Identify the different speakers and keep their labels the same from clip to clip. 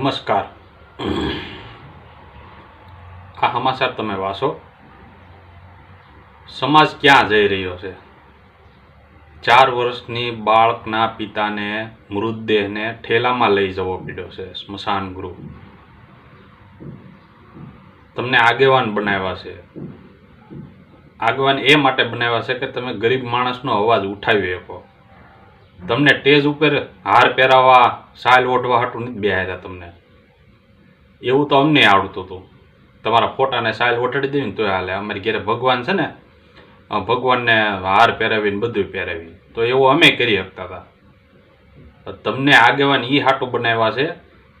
Speaker 1: નમસ્કાર. આ સમાચાર તમે વાંચો. સમાજ ક્યાં જઈ રહ્યો છે? ચાર વર્ષની બાળકના પિતાને મૃતદેહને ઠેલામાં લઈ જવો પડ્યો છે સ્મશાન ગૃહ. તમને આગેવાન બનાવ્યા છે. આગેવાન એ માટે બનાવ્યા છે કે તમે ગરીબ માણસનો અવાજ ઉઠાવી શકો. તમને ટેજ ઉપર હાર પહેરાવવા સાયલ ઓઢવા હાટું નથી બેહાર્યા તમને. એવું તો અમને આવડતું હતું. તમારા ફોટાને સાયલ ઓઢાડી દેવી ને તોય હાલે. અમારી ઘેરે ભગવાન છે ને ભગવાનને હાર પહેરાવીને બધું પહેરાવી. તો એવું અમે કરી શકતા હતા. તમને આગેવાન એ હાટું બનાવ્યા છે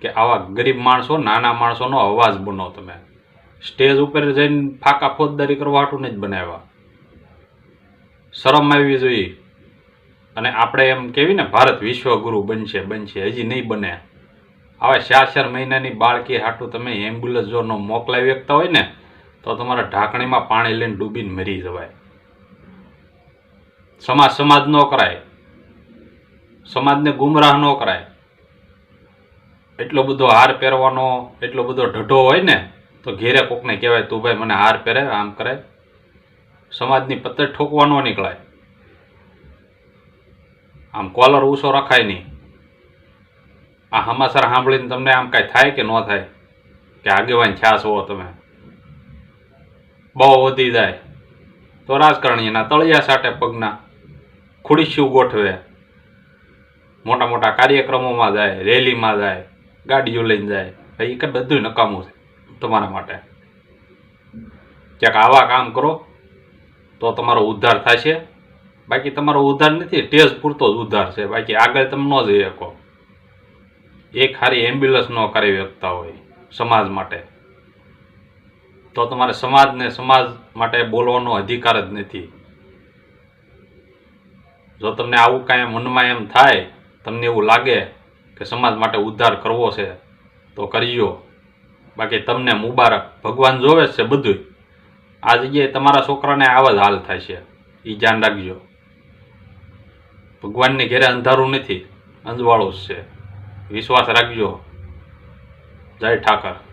Speaker 1: કે આવા ગરીબ માણસો, નાના માણસોનો અવાજ બનો તમે. સ્ટેજ ઉપર જઈને ફાકા ફોજદારી કરવા હાટું નથી બનાવ્યા. શરમ આવવી જોઈએ. અને આપણે એમ કહેવી ને, ભારત વિશ્વગુરુ બનશે બનશે, હજી નહીં બને. હવે ચાર મહિનાની બાળકી હાટું તમે એમ્બ્યુલન્સ જો ન મોકલાવી શકતા હોય ને, તો તમારા ઢાંકણીમાં પાણી લઈને ડૂબીને મરી જવાય. સમાજ સમાજ ન કરાય. સમાજને ગુમરાહ ન કરાય. એટલો બધો હાર પહેરવાનો, એટલો બધો ઢઢો હોય ને, તો ઘેરે કોકને કહેવાય, તું ભાઈ મને હાર પહેરે, આમ કરે. સમાજની પત્તર ઠોકવાનો નીકળાય. આમ કોલર ઊંચો રખાય નહીં. આ હમાસર સાંભળીને તમને આમ કાંઈ થાય કે ન થાય? કે આગેવાન છાસ હો તમે? બહુ વધી જાય. તો રાજકારણીના તળિયા સાટે પગના ખુડીસ્યું ગોઠવે. મોટા મોટા કાર્યક્રમોમાં જાય, રેલીમાં જાય, ગાડીઓ લઈને જાય. એ કે બધું નકામું છે તમારા માટે. ક્યાંક આવા કામ કરો તો તમારો ઉદ્ધાર થશે. બાકી તમારો ઉધાર નથી ટેસ્ટ પૂરતો જ ઉધાર છે. બાકી આગળ તમે ન જઈ શકો. એક હારી એમ્બ્યુલન્સ ન કરાવી શકતા હોય સમાજ માટે. તો તમારે સમાજને સમાજ માટે બોલવાનો અધિકાર જ નથી. જો તમને આવું કાંઈ મનમાં એમ થાય, તમને એવું લાગે કે સમાજ માટે ઉદ્ધાર કરવો છે, તો કરજો. બાકી તમને મુબારક. ભગવાન જોવે છે બધું આ જગ્યાએ તમારા છોકરાને આવા જ હાલ થાય છે. એ ધ્યાન રાખજો. ભગવાનને ઘેરે અંધારું નથી. અંજવાળું જ છે. વિશ્વાસ રાખજો. જય ઠાકર.